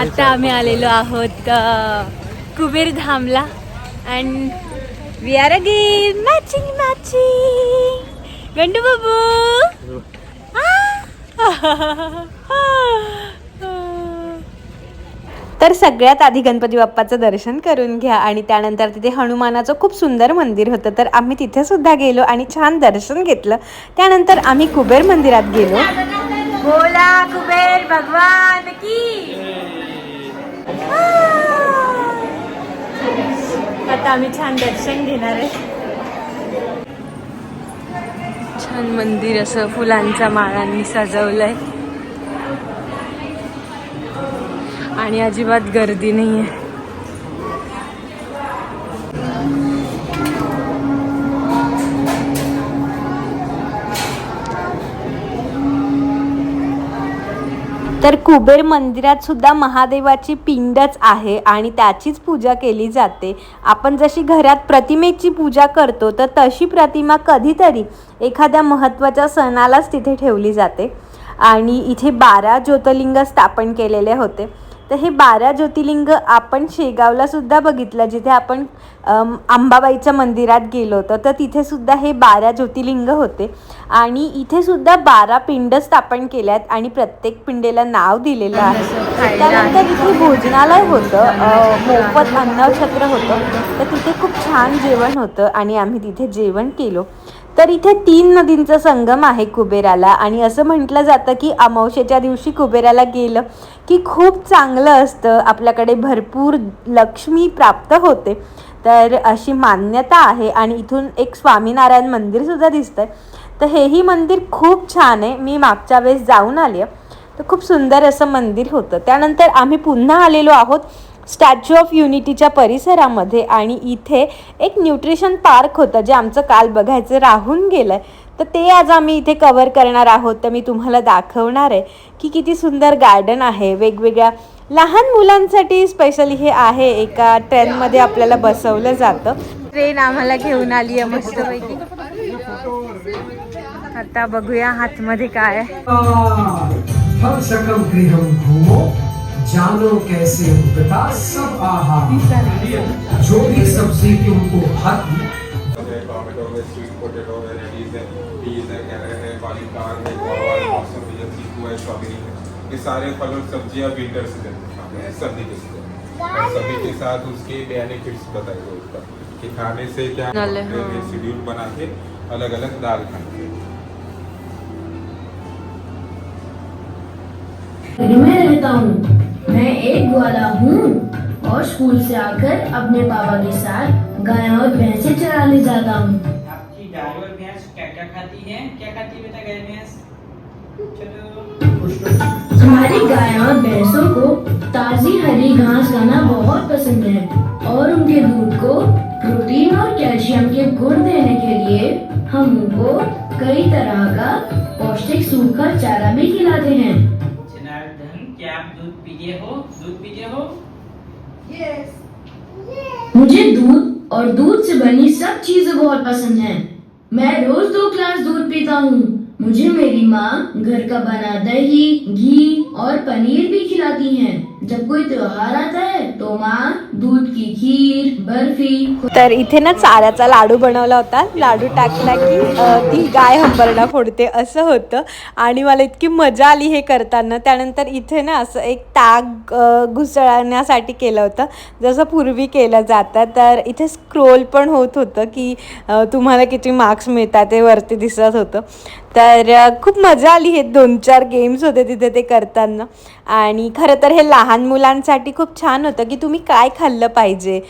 आता आम्ही आलेलो आहोत अ, Kuber धामला. And we are again matching matching गंडू बाबू. तर सगळ्यात आधी गणपती बाप्पाचं दर्शन करून घ्या आणि त्यानंतर तिथे हनुमानाचं खूप सुंदर मंदिर होतं. तर आम्ही तिथे सुद्धा गेलो आणि छान दर्शन घेतलं. त्यानंतर आम्ही कुबेर मंदिरात गेलो. बोला कुबेर भगवान की. Ah! आता आम्ही छान दर्शन घेणार आहे. छान मंदिर असं फुलांच्या माळांनी सजवलंय. आणि अजिबात गर्दी नाही आहे तर कुबेर मंदिरात सुद्धा महादेवाची पिंडच आहे आणि त्याचीच पूजा केली जाते. आपण जशी घरात प्रतिमेची पूजा करतो तर तशी प्रतिमा कधीतरी एखाद्या महत्त्वाच्या सणालाच तिथे ठेवली जाते. आणि इथे बारा ज्योतिर्लिंग स्थापन केलेले होते. तर हे बारा ज्योतिर्लिंग आपण शेगावला सुद्धा बघितलं जिथे आपण अंबाबाईच्या मंदिरात गेलो होतो. तर तिथे सुद्धा हे बारा ज्योतिर्लिंग होते. आणि इथे सुद्धा बारा पिंड स्थापन केल्यात आणि प्रत्येक पिंडेला नाव दिलेलं आहे. त्यानंतर इथे भोजनालय होतं. मोफत अन्नछत्र होतं. तर तिथे खूप छान जेवण होतं आणि आम्ही तिथे जेवण केलो. तर इथे तीन नदींचा संगम आहे कुबेराला. आणि असं म्हटलं जातं की अमावस्येच्या दिवशी कुबेराला गेलं की खूप चांगलं असतं. आपल्याकडे भरपूर लक्ष्मी प्राप्त होते. तर अशी मान्यता आहे. आणि इथून एक स्वामीनारायण मंदिरसुद्धा दिसतंय. तर हेही मंदिर खूप छान आहे. मी मागच्या वेळेस जाऊन आली आहे. तर खूप सुंदर असं मंदिर होतं. त्यानंतर आम्ही पुन्हा आलेलो आहोत. स्टॅच्यू ऑफ युनिटीच्या परिसरामध्ये आणि इथे एक न्यूट्रिशन पार्क होतं जे आमचं काल बघायचं राहून गेलं तर ते आज आम्ही इथे कवर करणार आहोत. तर मी तुम्हाला दाखवणार आहे की किती सुंदर गार्डन आहे. वेगवेगळ्या लहान मुलांसाठी स्पेशली हे आहे. एका ट्रेनमध्ये आपल्याला बसवलं जातं. ट्रेन आम्हाला घेऊन आली आहे मस्तपैकी. आता बघूया हातमध्ये काय आहे हम सकम गृहम घूमो जानो कैसे उगता सब आहार जो भी सब्जी तुमको भाती टोमेटो है स्वीट पोटैटो है रेडीज है पीज है कैरेट है कॉलीफ्लावर है गुआवा है मौसम है चीकू है स्ट्रॉबेरी है। ये सारे फल और सब्जियां विंटर सीजन में खाते हैं सर्दी के सीजन और सभी के साथ उसके बेनिफिट्स बताइए उसका कि खाने से क्या नले, हाँ। शेड्यूल बना के अलग अलग दाल खाएंगे में रहता हूँ। ग्वाला हूँ और स्कूल से आकर अपने पापा के साथ गाय और भैंसे चराने जाता हूँ। आपकी गाय और भैंस क्या क्या खाती है? क्या खाती है बेटा गाय भैंस? हमारी गाय और भैंसों को ताजी हरी घास खाना बहुत पसंद है और उनके दूध को प्रोटीन और कैल्शियम के गुण देने के लिए हम उनको कई तरह का पौष्टिक सूखा चारा भी खिलाते हैं। आप दूध पीते हो दूध पीते हो मुझे दूध और दूध से बनी सब चीज़ें बहुत पसंद हैं। मैं रोज दो ग्लास दूध पीता हूँ मुझे मेरी माँ घर का बना दही घी और पनीर भी खिलाती हैं। जब कोई त्योहार आता है तो माँ दूध की खीर बर्फी तर इथे ना चाऱ्याचा लाडू बनवला होता. लाडू टाकला की अ, ती गाय हंबरडा फोडते असं होतं. आणि मला इतकी मजा आली हे करताना. त्यानंतर इथे ना असं एक ताग अ, घुसळण्यासाठी केलं होतं. जसं पूर्वी केलं जातं. तर इथे स्क्रोल पण होत होतं की अ, तुम्हाला किती मार्क्स मिळतात ते वरती दिसत होतं. तर अ, खूप मजा आली हे दोन चार गेम्स होते तिथे ते करताना. आणि खरं तर हे लहान मुलांसाठी खूप छान होतं की तुम्ही काय खाल्लं पाहिजे?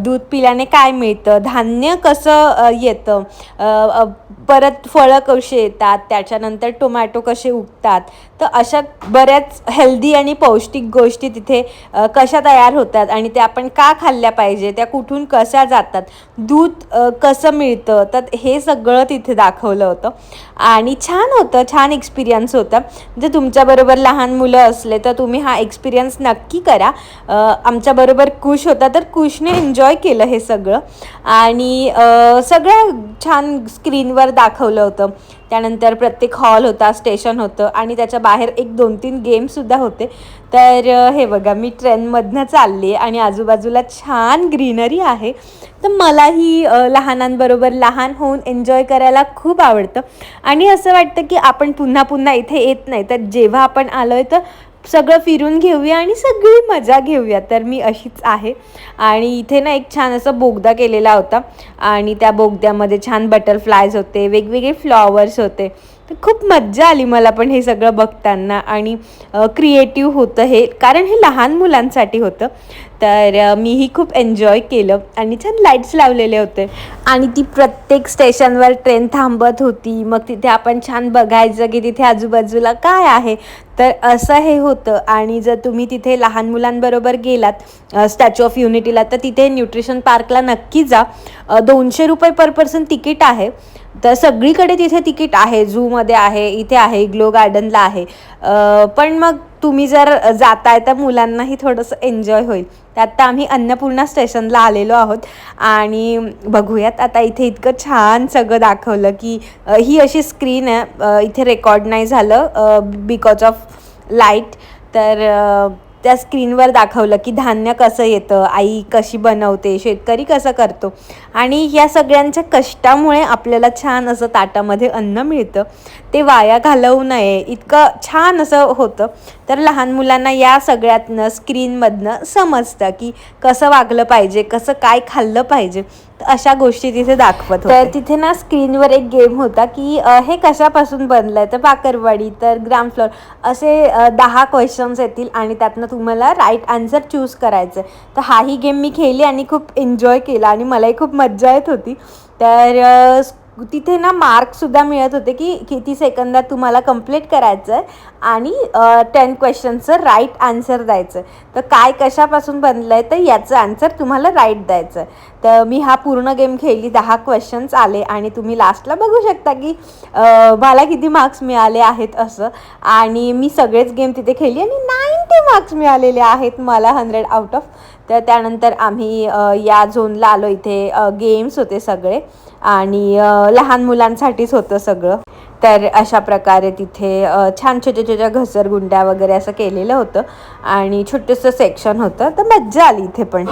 दूध पिल्याने काय मिळतं? धान्य कसं येतं? परत फळं कशी येतात? त्याच्यानंतर टोमॅटो कसे उगतात? तर अशा बऱ्याच हेल्दी आणि पौष्टिक गोष्टी तिथे कशा तयार होतात आणि त्या आपण का खाल्ल्या पाहिजे? त्या कुठून कशा जातात? दूध कसं मिळतं? तर हे सगळं तिथे दाखवलं होतं. आणि छान होतं छान एक्सपिरियन्स होता. जर तुमच्याबरोबर लहान मुलं असले तर तुम्ही हा एक्सपिरियन्स नक्की करा. आमच्याबरोबर कुश होता तर कुशने एन्जॉय केलं हे सगळं. आणि सगळं छान स्क्रीनवर दाखवलं होतं. त्यानंतर प्रत्येक हॉल होता स्टेशन होतं आणि त्याच्या बाहेर एक दोन तीन गेमसुद्धा होते. तर हे बघा मी ट्रेनमधनं चालली आणि आजूबाजूला छान ग्रीनरी आहे. तर मलाही लहानांबरोबर लहान होऊन एन्जॉय करायला खूप आवडतं. आणि असं वाटतं की आपण पुन्हा पुन्हा इथे येत नाही. तर जेव्हा आपण आलो आहे तर सगळं फिरून घेऊया आणि सगळी मजा घेऊया. तर मी अशीच आहे. आणि इथे ना एक छान असा बोगदा केलेला होता. आणि त्या बोगद्यामध्ये छान बटरफ्लायज होते वेगवेगळे फ्लॉवर्स होते. तर खूप मज्जा आली मला पण हे सगळं बघताना आणि क्रिएटिव्ह होतं हे. कारण हे लहान मुलांसाठी होतं. तर मीही खूप एन्जॉय केलं आणि छान लाईट्स लावलेले होते. आणि ती प्रत्येक स्टेशनवर ट्रेन थांबत होती. मग तिथे आपण छान बघायचं की तिथे आजूबाजूला काय आहे. तर असं हे होतं. आणि जर तुम्ही तिथे लहान मुलांबरोबर गेलात स्टॅच्यू ऑफ युनिटीला तर तिथे न्यूट्रिशन पार्कला नक्की जा. दोनशे रुपये पर पर्सन तिकीट आहे. तर सगळीकडे तिथे तिकीट आहे झूमध्ये आहे इथे आहे ग्लो गार्डनला आहे. पण मग तुम्ही जर जाताय तर मुलांनाही थोडंसं एन्जॉय होईल. त्यात तर आम्ही अन्नपूर्णा स्टेशनला आलेलो आहोत आणि बघूयात आता इथे इतकं छान सगळं दाखवलं की ही अशी स्क्रीन आहे इथे रेकॉर्ड नाही झालं बिकॉज ऑफ लाइट तर त्या स्क्रीनवर दाखवलं की धान्य कसं येतं आई कशी बनवते शेतकरी कसं करतो. आणि या सगळ्यांच्या कष्टामुळे आपल्याला छान असं ताटामध्ये अन्न मिळतं. ते वाया घालवू नये इतकं छान असं होतं. तर लहान मुलांना या सगळ्यातनं स्क्रीनमधनं समजतं की कसं वागलं पाहिजे कसं काय खाल्लं पाहिजे. अशा गोष्टी तिथे दाखवत तर तिथे ना स्क्रीनवर एक गेम होता की हे कशापासून बनलं आहे तर पाकरवाडी तर ग्राम फ्लोर. असे दहा क्वेश्चन्स येतील आणि त्यातनं तुम्हाला राईट आन्सर चूज करायचं आहे तर हाही गेम मी खेळली आणि खूप एन्जॉय केला आणि मलाही खूप मज्जा येत होती. तर तिथे ना मार्कसुद्धा मिळत होते की किती सेकंदात तुम्हाला कंप्लीट करायचं आहे आणि टेन क्वेश्चनचं राईट आन्सर द्यायचं आहे तर काय कशापासून बनलं आहे तर याचं आन्सर तुम्हाला राईट द्यायचं आहे तर मी हा पूर्ण गेम खेळली दहा क्वेश्चन्स आले आणि तुम्ही लास्टला बघू शकता की मला किती मार्क्स मिळाले आहेत असं. आणि मी सगळेच गेम तिथे खेळली आणि नाईन्टी मार्क्स मिळालेले आहेत मला हंड्रेड आउट ऑफ तर त्यानंतर आम्ही या झोनला आलो. इथे गेम्स होते सगळे. आणि लहान मुलांसाठीच होतं सगळं. तर अशा प्रकारे तिथे छान छोट्या छोट्या घसरगुंड्या वगैरे असं केलेलं होतं आणि छोटंसं सेक्शन होतं. तर मज्जा आली इथे पण.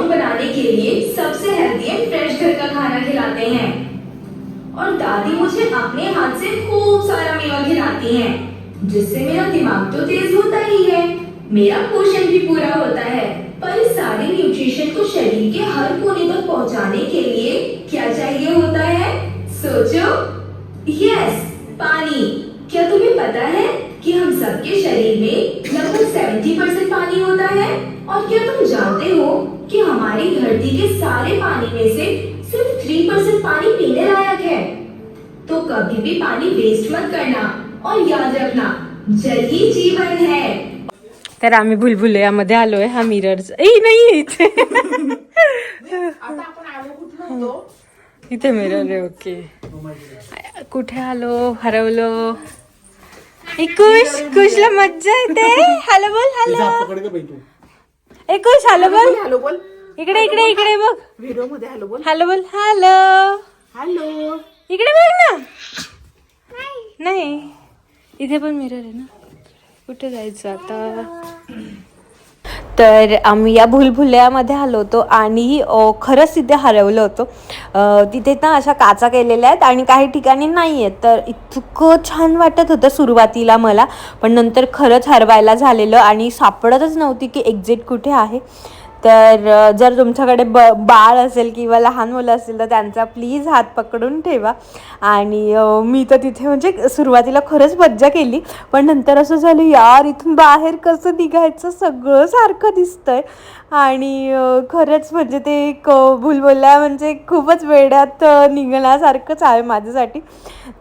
और दादी मुझे अपने हाथ से खूब सारा मेवा खिलाती हैं जिससे मेरा दिमाग तो तेज होता ही है। मेरा पोषण भी पूरा होता है। पर इस सारे न्यूट्रिशन को शरीर के हर कोने तक पहुँचाने के लिए क्या चाहिए होता है? सोचो। यस पानी। क्या तुम्हें पता है कि हम सबके शरीर में लगभग 70 परसेंट पानी होता है? और क्या तुम जानते हो कि हमारी धरती के सारे पानी में से सिर्फ़ 3 परसेंट पानी पीने लायक है? तो कभी भी पानी वेस्ट मत करना और याद रखना, जल ही जीवन है। तर आम्ही भुलभुलयामध्ये आलोय. हा मिररच ए नाही इथे. इथे मिरर आहे ओके. कुठे आलो? हरवलो. कुश कुशला मज्जा येते. हॅलो बोल हॅलो. ए कुश हॅलो बोल. हॅलो बोल. इकडे इकडे इकडे बघ. व्हिडिओमध्ये हॅलो बोल. हॅलो बोल हॅलो. हॅलो. इकडे बघ ना. नाही इथे पण मिरर आहे ना. कुठे जायचं आता? तर आम्ही या भुलभुल्यामध्ये आलो होतो आणि खरंच तिथे हरवलं होतं. तिथे ना अशा काचा केलेल्या आहेत आणि काही ठिकाणी नाही आहेत. तर इतकं छान वाटत होतं सुरुवातीला मला. पण नंतर खरंच हरवायला झालेलं आणि सापडतच नव्हती की एक्झिट कुठे आहे. तर जर तुमच्याकडे ब बाळ असेल किंवा लहान मुलं असतील तर त्यांचा प्लीज हात पकडून ठेवा. आणि मी तर तिथे म्हणजे सुरुवातीला खरंच मज्जा केली पण नंतर असं झालं यार इथून बाहेर कसं निघायचं? सगळं सारखं दिसतंय. आणि खरंच म्हणजे ते एक अ, म्हणजे खूपच वेड्यात निघण्यासारखंच आहे माझ्यासाठी.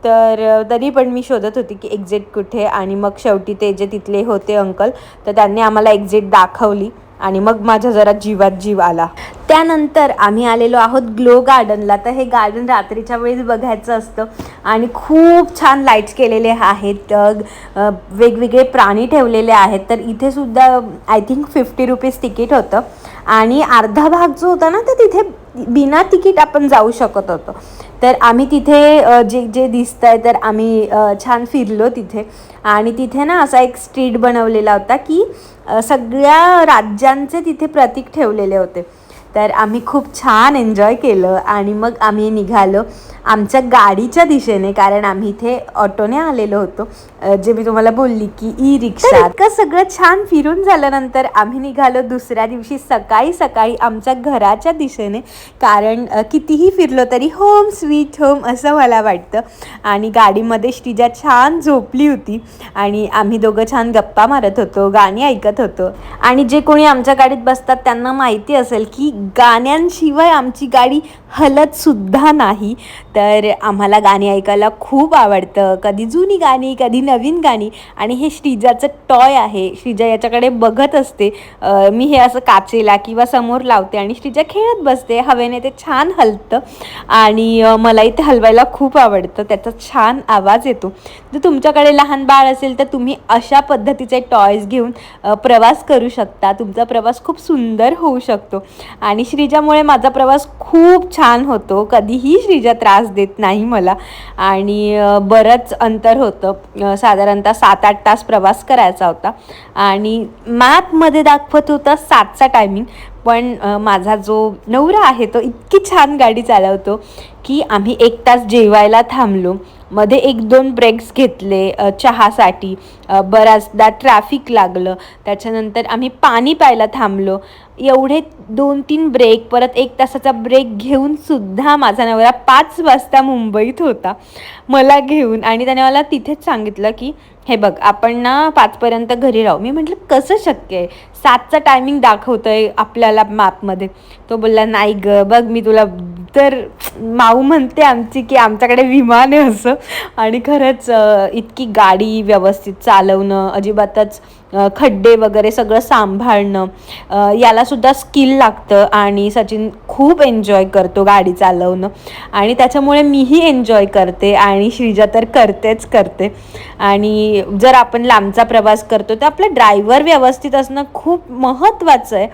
तर तरी पण मी शोधत होती की एक्झिट कुठे? आणि मग शेवटी ते जे तिथले होते अंकल तर त्यांनी आम्हाला एक्झिट दाखवली. आणि मग माझ्या जरा जीवात जीव आला. त्यानंतर आम्ही आलेलो आहोत ग्लो गार्डनला. तर हे गार्डन रात्रीच्या वेळेस बघायचं असतं आणि खूप छान लाईट्स केलेले आहेत. वेगवेगळे प्राणी ठेवलेले आहेत. तर इथे सुद्धा I think fifty rupees ticket होतं. आणि अर्धा भाग जो होता ना तर तिथे बिना तिकीट आपण जाऊ शकत होतो. तर आम्ही तिथे जे जे दिसतं आहे तर आम्ही छान फिरलो तिथे. आणि तिथे ना असा एक स्ट्रीट बनवलेला होता की सगळ्या राज्यांचे तिथे प्रतीक ठेवलेले होते. तर आम्ही खूप छान एन्जॉय केलं आणि मग आम्ही निघालो आमच्या गाडीच्या दिशेने कारण आम्ही इथे ऑटोने आलेलो होतो. जे मी तुम्हाला बोलली की ई रिक्षा इतकं सगळं छान फिरून झाल्यानंतर आम्ही निघालो दुसऱ्या दिवशी सकाळी सकाळी आमच्या घराच्या दिशेने. कारण कितीही फिरलो तरी होम स्वीट होम असं मला वाटतं. आणि गाडीमध्ये श्रीजा छान झोपली होती. आणि आम्ही दोघं छान गप्पा मारत होतो गाणी ऐकत होतो. आणि जे कोणी आमच्या गाडीत बसतात त्यांना माहिती असेल की गाण्यांशिवाय आमची गाडी हलत सुद्धा नाही. तर आम्हाला गाणी ऐकायला खूप आवडतं. कधी जुनी गाणी कधी नवीन गाणी आणि हे श्रीजाचं टॉय आहे. श्रीजा याच्याकडे बघत असते. मी हे असं काचेला किंवा समोर लावते आणि श्रीजा खेळत बसते. हवेने ते छान हलतं आणि मला इथे हलवायला खूप आवडतं. त्याचा छान आवाज येतो. जर तुमच्याकडे लहान बाळ असेल तर तुम्ही अशा पद्धतीचे टॉयज घेऊन प्रवास करू शकता. तुमचा प्रवास खूप सुंदर होऊ शकतो. आणि श्रीजामुळे माझा प्रवास खूप छान होतो. कधीही श्रीजा त्रास देत नाही मला. आणि बरंच अंतर होतं. साधारणतः सात आठ तास प्रवास करायचा होता. आणि मॅपमध्ये दाखवत होता सातचा टायमिंग पण माझा जो नवरा आहे तो इतकी छान गाडी चालवतो की आम्ही एक तास जेवायला थांबलो. मध्ये एक दोन ब्रेक्स घेतले चहासाठी. बराचदा बऱ्याचदा ट्रॅफिक लागलं. त्याच्यानंतर आम्ही पाणी प्यायला थांबलो. एवढे दोन तीन ब्रेक परत एक तासाचा ब्रेक घेऊन सुद्धा माझा नवरा पाच वाजता मुंबईत होता. मला घेऊन आणि त्याने मला तिथेच सांगितलं की हे बघ आपण ना पाचपर्यंत घरी राहू. मी म्हटलं कसं शक्य आहे? सातचा टायमिंग दाखवतोय आपल्याला मॅपमध्ये तो बोलला नाही ग बघ मी तुला तर माऊ म्हणते आमची की आमच्याकडे विमान आहे असं. आणि खरंच इतकी गाडी व्यवस्थित चालवणं अजिबातच खड्डे वगैरे सगळं सांभाळणं यालासुद्धा स्किल लागतं आणि सचिन खूप एन्जॉय करतो गाडी चालवणं. आणि त्याच्यामुळे मीही एन्जॉय करते आणि श्रीजा तर करतेच करते. आणि जर आपण लांबचा प्रवास करतो तर आपला ड्रायव्हर व्यवस्थित असणं खूप महत्त्वाचं आहे.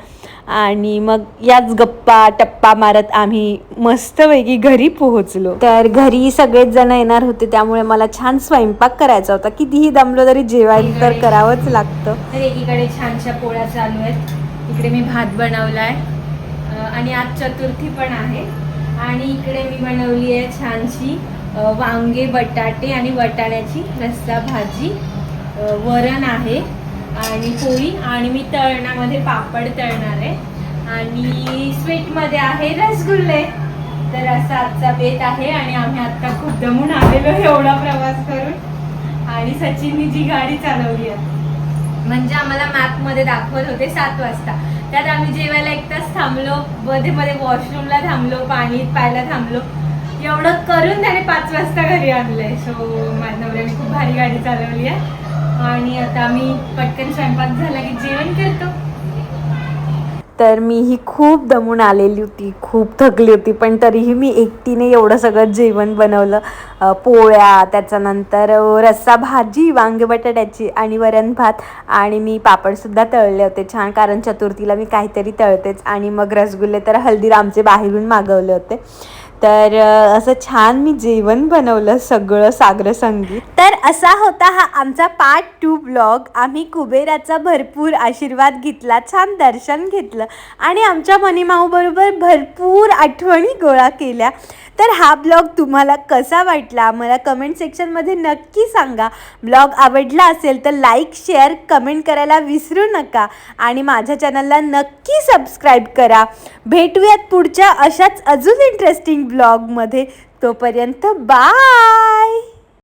आणि मग याच गप्पा टप्पा मारत आम्ही मस्तपैकी घरी पोहोचलो. तर घरी सगळेच जण येणार होते त्यामुळे मला छान स्वयंपाक करायचा होता. कितीही दमलो तरी जेवायला तर करावंच लागतं. तर एकीकडे छानशा पोळ्या चालू आहेत. इकडे मी भात बनवला आहे आणि आज चतुर्थी पण आहे. आणि इकडे मी बनवली आहे छानशी वांगे बटाटे आणि वटाण्याची रस्सा भाजी. वरण आहे. आणि पोळी आणि मी तळणामध्ये पापड तळणार आहे. आणि स्वीटमध्ये आहे रसगुल्ले. तर असा आजचा बेत आहे आणि आम्ही आता खूप दमून आलेलो एवढा प्रवास करून. आणि सचिननी जी गाडी चालवली आहे. म्हणजे आम्हाला मॅपमध्ये दाखवत होते सात वाजता. त्यात आम्ही जेवायला एक तास थांबलो मध्ये मध्ये वॉशरूमला थांबलो पाणी प्यायला थांबलो. एवढं करून त्याने पाच वाजता घरी आणलंय. सो माझ्या नवऱ्याने खूप भारी गाडी चालवली आहे. आणि आता आम्ही पटकन स्वयंपाक झाला की जेवण करतो. तर मीही खूप दमून आलेली होती खूप थकली होती पण तरीही मी एकटीने एवढं सगळं जेवण बनवलं. पोळ्या त्याच्यानंतर रस्सा भाजी वांगे बटाट्याची आणि वरण भात आणि मी पापडसुद्धा तळले होते छान कारण चतुर्थीला मी काहीतरी तळतेच आणि मग रसगुल्ले तर हल्दीरामचे बाहेरून मागवले होते. तर असं छान मी जेवण बनवलं सगळं सागर संगीत. तर असा होता हा आमचा पार्ट टू ब्लॉग आम्ही कुबेराचा भरपूर आशीर्वाद घेतला छान दर्शन घेतलं आणि आमच्या मनीमाऊबरोबर भरपूर आठवणी गोळा केल्या. तर हा ब्लॉग तुम्हाला कसा वाटला? मला कमेंट सेक्शनमध्ये नक्की सांगा. ब्लॉग आवडला असेल तर लाईक शेअर कमेंट करायला विसरू नका आणि माझ्या चॅनलला नक्की सबस्क्राईब करा. भेटूयात पुढच्या अशाच अजून इंटरेस्टिंग ब्लॉगमध्ये तोपर्यंत बाय!